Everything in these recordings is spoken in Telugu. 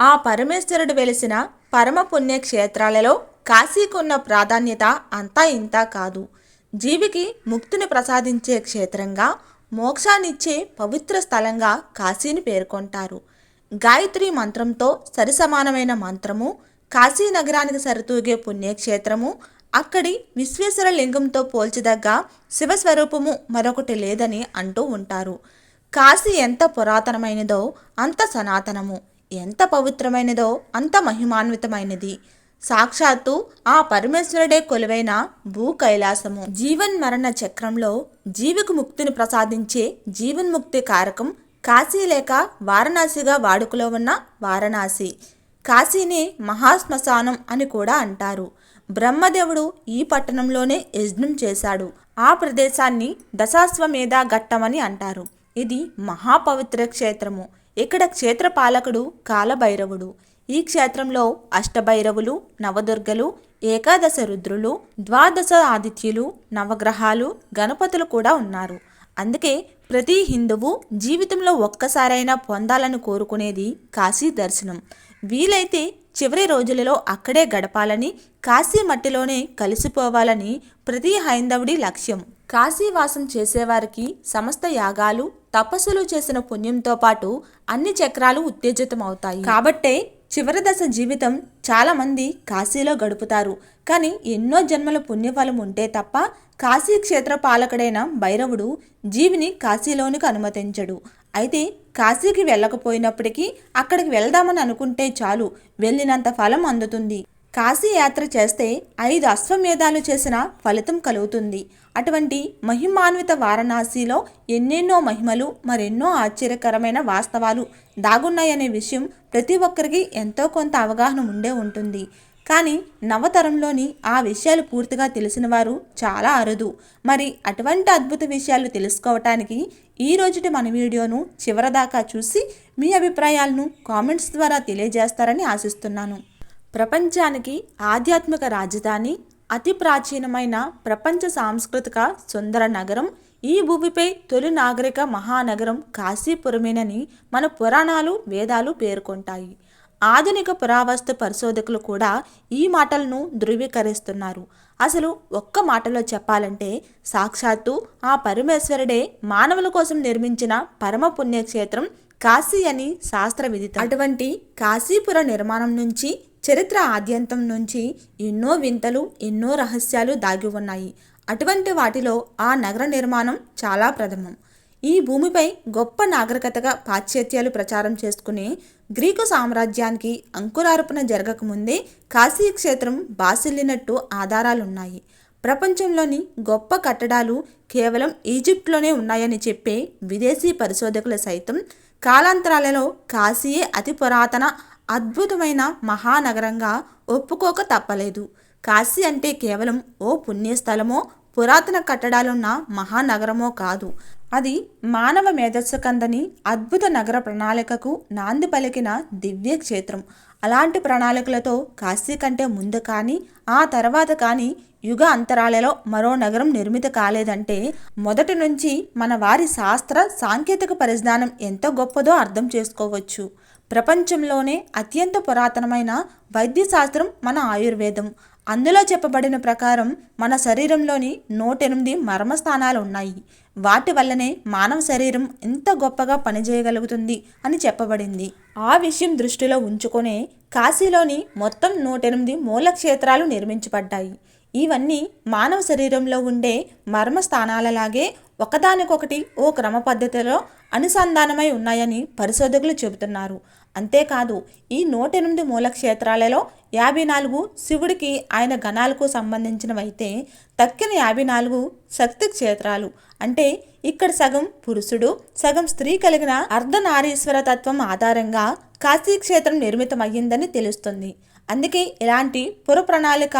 ఆ పరమేశ్వరుడు వెలిసిన పరమ పుణ్యక్షేత్రాలలో కాశీకున్న ప్రాధాన్యత అంతా ఇంతా కాదు. జీవికి ముక్తిని ప్రసాదించే క్షేత్రంగా మోక్షాన్నిచ్చే పవిత్ర స్థలంగా కాశీని పేర్కొంటారు. గాయత్రి మంత్రంతో సరిసమానమైన మంత్రము కాశీ నగరానికి సరితూగే పుణ్యక్షేత్రము అక్కడి విశ్వేశ్వర లింగంతో పోల్చదగ్గ శివస్వరూపము మరొకటి లేదని అంటూ ఉంటారు. కాశీ ఎంత పురాతనమైనదో అంత సనాతనము. ఎంత పవిత్రమైనదో అంత మహిమాన్వితమైనది. సాక్షాత్తు ఆ పరమేశ్వరుడే కొలువైన భూ కైలాసము జీవన్ మరణ చక్రంలో జీవికి ముక్తిని ప్రసాదించే జీవన్ముక్తి కారకం కాశీ లేక వారణాసిగా వాడుకలో ఉన్న వారణాసి. కాశీని మహాశ్మశానం అని కూడా అంటారు. బ్రహ్మదేవుడు ఈ పట్టణంలోనే యజ్ఞం చేశాడు. ఆ ప్రదేశాన్ని దశాశ్వమేధ ఘట్టమని అంటారు. ఇది మహాపవిత్ర క్షేత్రము. ఇక్కడ క్షేత్రపాలకుడు కాలభైరవుడు. ఈ క్షేత్రంలో అష్టభైరవులు నవదుర్గలు ఏకాదశ రుద్రులు ద్వాదశ ఆదిత్యులు నవగ్రహాలు గణపతులు కూడా ఉన్నారు. అందుకే ప్రతి హిందువు జీవితంలో ఒక్కసారైనా పొందాలని కోరుకునేది కాశీ దర్శనం. వీలైతే చివరి రోజులలో అక్కడే గడపాలని కాశీ మట్టిలోనే కలిసిపోవాలని ప్రతి హైందవుడి లక్ష్యం. కాశీవాసం చేసేవారికి సమస్త యాగాలు తపస్సులు చేసిన పుణ్యంతో పాటు అన్ని చక్రాలు ఉత్తేజితమవుతాయి. కాబట్టే చివరి దశ జీవితం చాలామంది కాశీలో గడుపుతారు. కానీ ఎన్నో జన్మల పుణ్యఫలం ఉంటే తప్ప కాశీ క్షేత్ర పాలకుడైన భైరవుడు జీవిని కాశీలోనికి అనుమతించడు. అయితే కాశీకి వెళ్ళకపోయినప్పటికీ అక్కడికి వెళ్దామని అనుకుంటే చాలు వెళ్ళినంత ఫలం అందుతుంది. కాశీ యాత్ర చేస్తే ఐదు అశ్వమేధాలు చేసిన ఫలితం కలుగుతుంది. అటువంటి మహిమాన్విత వారణాసిలో ఎన్నెన్నో మహిమలు మరెన్నో ఆశ్చర్యకరమైన వాస్తవాలు దాగున్నాయనే విషయం ప్రతి ఒక్కరికి ఎంతో కొంత అవగాహన ఉండే ఉంటుంది. కానీ నవతరంలోని ఆ విషయాలు పూర్తిగా తెలిసిన వారు చాలా అరుదు. మరి అటువంటి అద్భుత విషయాలు తెలుసుకోవటానికి ఈ రోజుటి మన వీడియోను చివరిదాకా చూసి మీ అభిప్రాయాలను కామెంట్స్ ద్వారా తెలియజేస్తారని ఆశిస్తున్నాను. ప్రపంచానికి ఆధ్యాత్మిక రాజధాని అతి ప్రాచీనమైన ప్రపంచ సాంస్కృతిక సుందర నగరం ఈ భూమిపై తొలి నాగరిక మహానగరం కాశీపురమేనని మన పురాణాలు వేదాలు పేర్కొంటాయి. ఆధునిక పురావస్తు పరిశోధకులు కూడా ఈ మాటలను ధృవీకరిస్తున్నారు. అసలు ఒక్క మాటలో చెప్పాలంటే సాక్షాత్తు ఆ పరమేశ్వరుడే మానవుల కోసం నిర్మించిన పరమ పుణ్యక్షేత్రం కాశీ అని శాస్త్ర విదితం అటువంటి కాశీపుర నిర్మాణం నుంచి చరిత్ర ఆద్యంతం నుంచి ఎన్నో వింతలు ఎన్నో రహస్యాలు దాగి ఉన్నాయి. అటువంటి వాటిలో ఆ నగర నిర్మాణం చాలా ప్రథమం. ఈ భూమిపై గొప్ప నాగరికతగా పాశ్చాత్యాలు ప్రచారం చేసుకునే గ్రీకు సామ్రాజ్యానికి అంకురార్పణ జరగకముందే కాశీ క్షేత్రం బాసిల్లినట్టు ఆధారాలున్నాయి. ప్రపంచంలోని గొప్ప కట్టడాలు కేవలం ఈజిప్ట్లోనే ఉన్నాయని చెప్పే విదేశీ పరిశోధకులు సైతం కాలాంతరాలలో కాశీయే అతి పురాతన అద్భుతమైన మహానగరంగా ఒప్పుకోక తప్పలేదు. కాశీ అంటే కేవలం ఓ పుణ్యస్థలమో పురాతన కట్టడాలున్న మహానగరమో కాదు. అది మానవ మేధస్సు కందని అద్భుత నగర ప్రణాళికకు నాంది పలికిన దివ్య క్షేత్రం. అలాంటి ప్రణాళికలతో కాశీ కంటే ముందు కానీ ఆ తర్వాత కానీ యుగ అంతరాలలో మరో నగరం నిర్మిత కాలేదంటే మొదటి నుంచి మన వారి శాస్త్ర సాంకేతిక పరిజ్ఞానం ఎంత గొప్పదో అర్థం చేసుకోవచ్చు. ప్రపంచంలోనే అత్యంత పురాతనమైన వైద్యశాస్త్రం మన ఆయుర్వేదం. అందులో చెప్పబడిన ప్రకారం మన శరీరంలోని నూటెనిమిది మర్మస్థానాలు ఉన్నాయి. వాటి వల్లనే మానవ శరీరం ఎంత గొప్పగా పనిచేయగలుగుతుంది అని చెప్పబడింది. ఆ విషయం దృష్టిలో ఉంచుకొనే కాశీలోని మొత్తం నూటెనిమిది మూలక్షేత్రాలు నిర్మించబడ్డాయి. ఇవన్నీ మానవ శరీరంలో ఉండే మర్మ స్థానాలలాగే ఒకదానికొకటి ఓ క్రమ పద్ధతిలో అనుసంధానమై ఉన్నాయని పరిశోధకులు చెబుతున్నారు. అంతేకాదు ఈ నూట ఎనిమిది మూల క్షేత్రాలలో యాభై నాలుగు శివుడికి ఆయన గణాలకు సంబంధించినవైతే తక్కిన యాభై నాలుగు శక్తి క్షేత్రాలు. అంటే ఇక్కడ సగం పురుషుడు సగం స్త్రీ కలిగిన అర్ధనారీశ్వర తత్వం ఆధారంగా కాశీ క్షేత్రం నిర్మితమయ్యిందని తెలుస్తుంది. అందుకే ఇలాంటి పుర ప్రణాళిక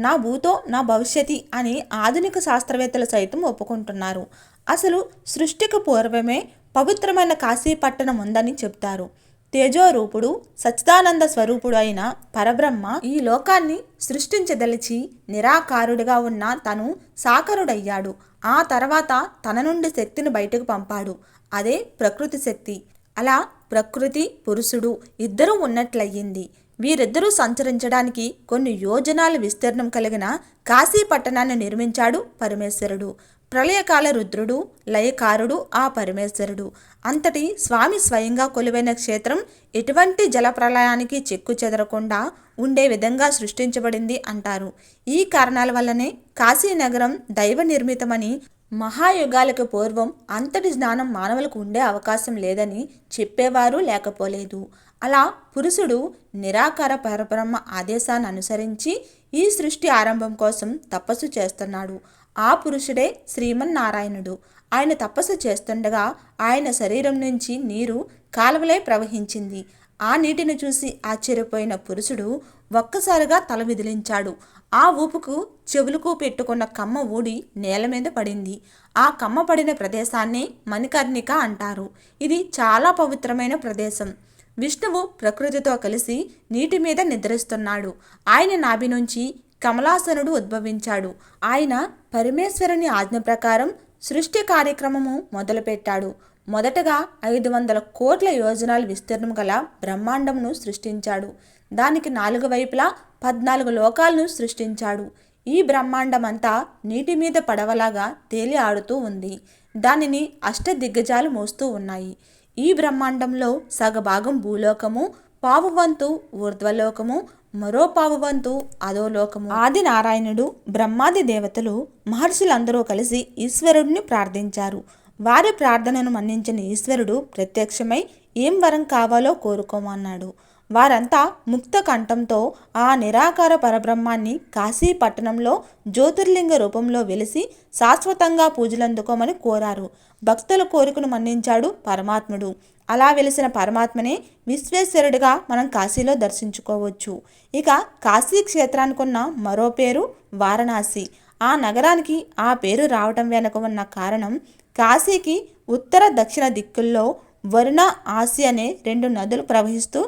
నా భూతో నా భవిష్యతి అని ఆధునిక శాస్త్రవేత్తలు సైతం ఒప్పుకుంటున్నారు. అసలు సృష్టికి పూర్వమే పవిత్రమైన కాశీ పట్టణం ఉందని చెప్తారు తేజోరూపుడు సచ్చిదానంద స్వరూపుడు అయిన పరబ్రహ్మ ఈ లోకాన్ని సృష్టించదలిచి నిరాకారుడిగా ఉన్న తను సాకరుడయ్యాడు. ఆ తర్వాత తన నుండి శక్తిని బయటకు పంపాడు. అదే ప్రకృతి శక్తి. అలా ప్రకృతి పురుషుడు ఇద్దరూ ఉన్నట్లయింది. వీరిద్దరూ సంచరించడానికి కొన్ని యోజనాల విస్తీర్ణం కలిగిన కాశీ పట్టణాన్ని నిర్మించాడు పరమేశ్వరుడు. ప్రళయకాల రుద్రుడు లయకారుడు ఆ పరమేశ్వరుడు. అంతటి స్వామి స్వయంగా కొలువైన క్షేత్రం ఎటువంటి జల ప్రళయానికి చెక్కు చెదరకుండా ఉండే విధంగా సృష్టించబడింది అంటారు. ఈ కారణాల వల్లనే కాశీ నగరం దైవ నిర్మితమని మహాయుగాలకు పూర్వం అంతటి జ్ఞానం మానవులకు ఉండే అవకాశం లేదని చెప్పేవారు లేకపోలేదు. అలా పురుషుడు నిరాకార పరబ్రహ్మ ఆదేశాన్ని అనుసరించి ఈ సృష్టి ఆరంభం కోసం తపస్సు చేస్తున్నాడు. ఆ పురుషుడే శ్రీమన్నారాయణుడు. ఆయన తపస్సు చేస్తుండగా ఆయన శరీరం నుంచి నీరు కాలువలై ప్రవహించింది. ఆ నీటిని చూసి ఆశ్చర్యపోయిన పురుషుడు ఒక్కసారిగా తల విదిలించాడు. ఆ ఊపుకు చెవులకు పెట్టుకున్న కమ్మ ఊడి నేల మీద పడింది. ఆ కమ్మ పడిన ప్రదేశాన్ని మణికర్ణిక అంటారు. ఇది చాలా పవిత్రమైన ప్రదేశం. విష్ణువు ప్రకృతితో కలిసి నీటి మీద నిద్రిస్తున్నాడు. ఆయన నాభి నుంచి కమలాసనుడు ఉద్భవించాడు. ఆయన పరమేశ్వరుని ఆజ్ఞ ప్రకారం సృష్టి కార్యక్రమము మొదలుపెట్టాడు. మొదటగా ఐదు వందల కోట్ల యోజనాల విస్తీర్ణం గల బ్రహ్మాండంను సృష్టించాడు. దానికి నాలుగు వైపులా పద్నాలుగు లోకాలను సృష్టించాడు. ఈ బ్రహ్మాండమంతా నీటి మీద పడవలాగా తేలి ఆడుతూ ఉంది. దానిని అష్ట దిగ్గజాలు మోస్తూ ఉన్నాయి. ఈ బ్రహ్మాండంలో సగభాగం భూలోకము పావువంతు ఊర్ధ్వలోకము మరో పావువంతు అధోలోకము. ఆది నారాయణుడు బ్రహ్మాది దేవతలు మహర్షులందరూ కలిసి ఈశ్వరుడిని ప్రార్థించారు. వారి ప్రార్థనను మన్నించిన ఈశ్వరుడు ప్రత్యక్షమై ఏం వరం కావాలో కోరుకోమన్నాడు. వారంతా ముక్త కంఠంతో ఆ నిరాకార పరబ్రహ్మాన్ని కాశీ పట్టణంలో జ్యోతిర్లింగ రూపంలో వెలిసి శాశ్వతంగా పూజలందుకోమని కోరారు. భక్తుల కోరికను మన్నించాడు పరమాత్ముడు. అలా వెలిసిన పరమాత్మనే విశ్వేశ్వరుడిగా మనం కాశీలో దర్శించుకోవచ్చు. ఇక కాశీ క్షేత్రానికి ఉన్న మరో పేరు వారణాసి. ఆ నగరానికి ఆ పేరు రావటం వెనుక ఉన్న కారణం కాశీకి ఉత్తర దక్షిణ దిక్కుల్లో వరుణ ఆసి అనే రెండు నదులు ప్రవహిస్తూ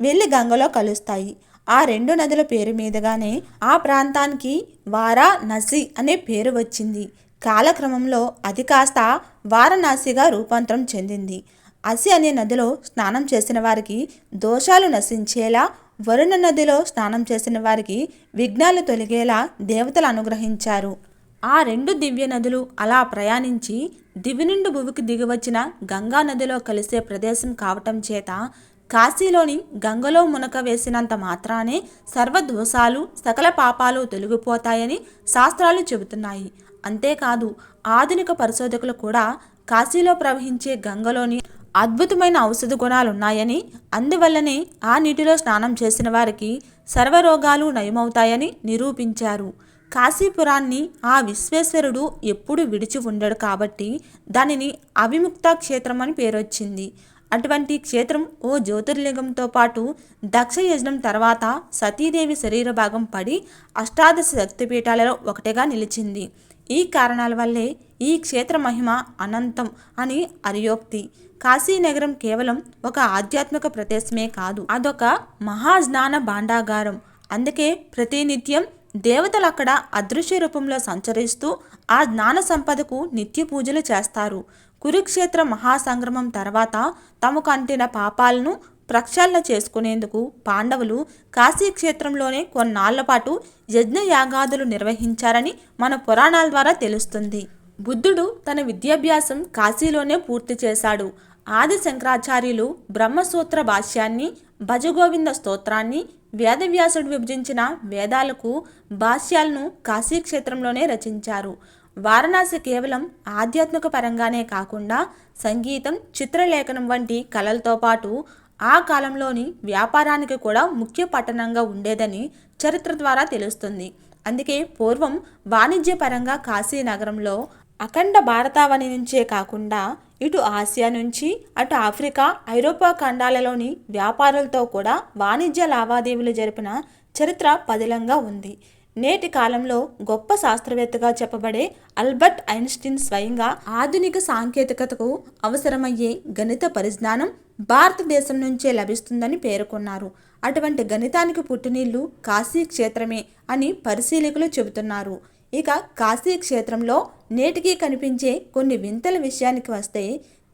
వెళ్ళి గంగలో కలుస్తాయి. ఆ రెండు నదుల పేరు మీదుగానే ఆ ప్రాంతానికి వారా నసి అనే పేరు వచ్చింది. కాలక్రమంలో అది కాస్త వారణాసిగా రూపాంతరం చెందింది. అసి అనే నదిలో స్నానం చేసిన వారికి దోషాలు నశించేలా వరుణ నదిలో స్నానం చేసిన వారికి విఘ్నాలు తొలగేలా దేవతలు అనుగ్రహించారు. ఆ రెండు దివ్య నదులు అలా ప్రయాణించి దివి నుండి భువికి దిగివచ్చిన గంగా నదిలో కలిసే ప్రదేశం కావటం చేత కాశీలోని గంగలో మునక వేసినంత మాత్రానే సర్వదోషాలు సకల పాపాలు తొలగిపోతాయని శాస్త్రాలు చెబుతున్నాయి. అంతేకాదు ఆధునిక పరిశోధకులు కూడా కాశీలో ప్రవహించే గంగలోని అద్భుతమైన ఔషధ గుణాలున్నాయని అందువల్లనే ఆ నీటిలో స్నానం చేసిన వారికి సర్వరోగాలు నయమవుతాయని నిరూపించారు. కాశీపురాన్ని ఆ విశ్వేశ్వరుడు ఎప్పుడు విడిచి ఉండడు కాబట్టి దానిని అవిముక్త క్షేత్రం అని పేరొచ్చింది. అటువంటి క్షేత్రం ఓ జ్యోతిర్లింగంతో పాటు దక్ష యజ్ఞం తర్వాత సతీదేవి శరీర భాగం పడి అష్టాదశ శక్తిపీఠాలలో ఒకటిగా నిలిచింది. ఈ కారణాల వల్లే ఈ క్షేత్ర మహిమ అనంతం అని అరియోక్తి. కాశీనగరం కేవలం ఒక ఆధ్యాత్మిక ప్రదేశమే కాదు అదొక మహాజ్ఞాన భాండాగారం. అందుకే ప్రతినిత్యం దేవతలు అక్కడ అదృశ్య రూపంలో సంచరిస్తూ ఆ జ్ఞాన సంపదకు నిత్య పూజలు చేస్తారు. కురుక్షేత్ర మహాసంగ్రమం తర్వాత తమకు అంటిన పాపాలను ప్రక్షాళన చేసుకునేందుకు పాండవులు కాశీక్షేత్రంలోనే కొన్నాళ్ళ పాటు యజ్ఞయాగాదులు నిర్వహించారని మన పురాణాల ద్వారా తెలుస్తుంది. బుద్ధుడు తన విద్యాభ్యాసం కాశీలోనే పూర్తి చేశాడు. ఆది శంకరాచార్యులు బ్రహ్మసూత్ర భాష్యాన్ని భజగోవింద స్తోత్రాన్ని వేదవ్యాసుడు విభజించిన వేదాలకు భాష్యాలను కాశీక్షేత్రంలోనే రచించారు. వారణాసి కేవలం ఆధ్యాత్మిక పరంగానే కాకుండా సంగీతం చిత్రలేఖనం వంటి కళలతో పాటు ఆ కాలంలోని వ్యాపారానికి కూడా ముఖ్య పట్టణంగా ఉండేదని చరిత్ర ద్వారా తెలుస్తుంది. అందుకే పూర్వం వాణిజ్యపరంగా కాశీ నగరంలో అఖండ భారతావని నుంచే కాకుండా ఇటు ఆసియా నుంచి అటు ఆఫ్రికా ఐరోపా ఖండాలలోని వ్యాపారులతో కూడా వాణిజ్య లావాదేవీలు జరిపిన చరిత్ర పదిలంగా ఉంది. నేటి కాలంలో గొప్ప శాస్త్రవేత్తగా చెప్పబడే అల్బర్ట్ ఐన్స్టీన్ స్వయంగా ఆధునిక సాంకేతికతకు అవసరమయ్యే గణిత పరిజ్ఞానం భారతదేశం నుంచే లభిస్తుందని పేర్కొన్నారు. అటువంటి గణితానికి పుట్టినీళ్ళు కాశీ క్షేత్రమే అని పరిశీలకులు చెబుతున్నారు. ఇక కాశీ క్షేత్రంలో నేటికి కనిపించే కొన్ని వింతల విషయానికి వస్తే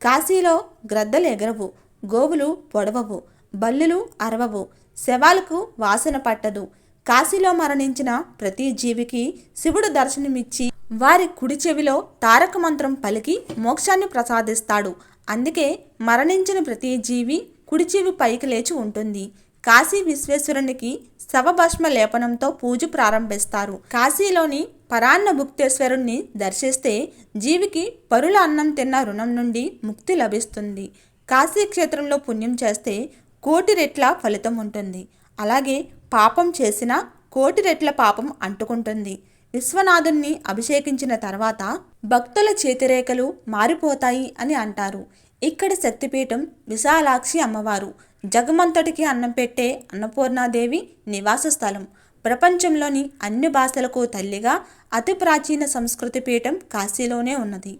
కాశీలో గ్రద్దలు ఎగరవు గోవులు పొడవవు బల్లులు అరవవు శవాలకు వాసన పట్టదు కాశీలో మరణించిన ప్రతి జీవికి శివుడు దర్శనమిచ్చి వారి కుడి చెవిలో తారక మంత్రం పలికి మోక్షాన్ని ప్రసాదిస్తాడు. అందుకే మరణించిన ప్రతి జీవి కుడి చెవి పైకి లేచి ఉంటుంది. కాశీ విశ్వేశ్వరునికి శవభస్మ లేపనంతో పూజ ప్రారంభిస్తారు. కాశీలోని పరాన్న భుక్తేశ్వరుణ్ణి దర్శిస్తే జీవికి పరుల అన్నం తిన్న రుణం నుండి ముక్తి లభిస్తుంది. కాశీ క్షేత్రంలో పుణ్యం చేస్తే కోటి రెట్ల ఫలితం ఉంటుంది. అలాగే పాపం చేసినా కోటి రెట్ల పాపం అంటుకుంటుంది. విశ్వనాథుణ్ణి అభిషేకించిన తర్వాత భక్తుల చేతిరేఖలు మారిపోతాయి అని అంటారు. ఇక్కడ శక్తిపీఠం విశాలాక్షి అమ్మవారు. జగమంతటికి అన్నం పెట్టే అన్నపూర్ణాదేవి నివాస స్థలం. ప్రపంచంలోని అన్ని భాషలకు తల్లిగా అతి ప్రాచీన సంస్కృతి పీఠం కాశీలోనే ఉన్నది.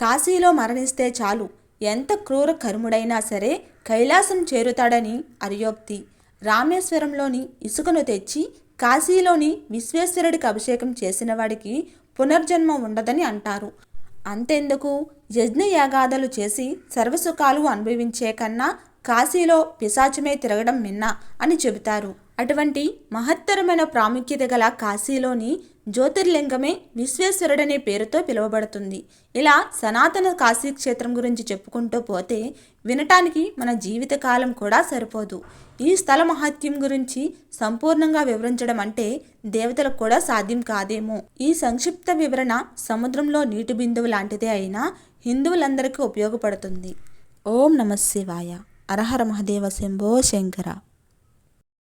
కాశీలో మరణిస్తే చాలు. ఎంత క్రూర కర్ముడైనా సరే కైలాసం చేరుతాడని అరియోక్తి. రామేశ్వరంలోని ఇసుకను తెచ్చి కాశీలోని విశ్వేశ్వరుడికి అభిషేకం చేసిన వాడికి పునర్జన్మ ఉండదని అంటారు. అంతెందుకు? యజ్ఞయాగాదులు చేసి సర్వసుఖాలు అనుభవించే కన్నా కాశీలో పిశాచమే తిరగడం మిన్న అని చెబుతారు. అటువంటి మహత్తరమైన ప్రాముఖ్యత గల కాశీలోని జ్యోతిర్లింగమే విశ్వేశ్వరుడనే పేరుతో పిలువబడుతుంది. ఇలా సనాతన కాశీ క్షేత్రం గురించి చెప్పుకుంటూ పోతే వినటానికి మన జీవితకాలం కూడా సరిపోదు. ఈ స్థల మహత్యం గురించి సంపూర్ణంగా వివరించడం అంటే దేవతలకు కూడా సాధ్యం కాదేమో. ఈ సంక్షిప్త వివరణ సముద్రంలో నీటి బిందువు లాంటిదే అయినా హిందువులందరికీ ఉపయోగపడుతుంది. ఓం నమ శివాయ. అరహర మహదేవ శంభో శంకర.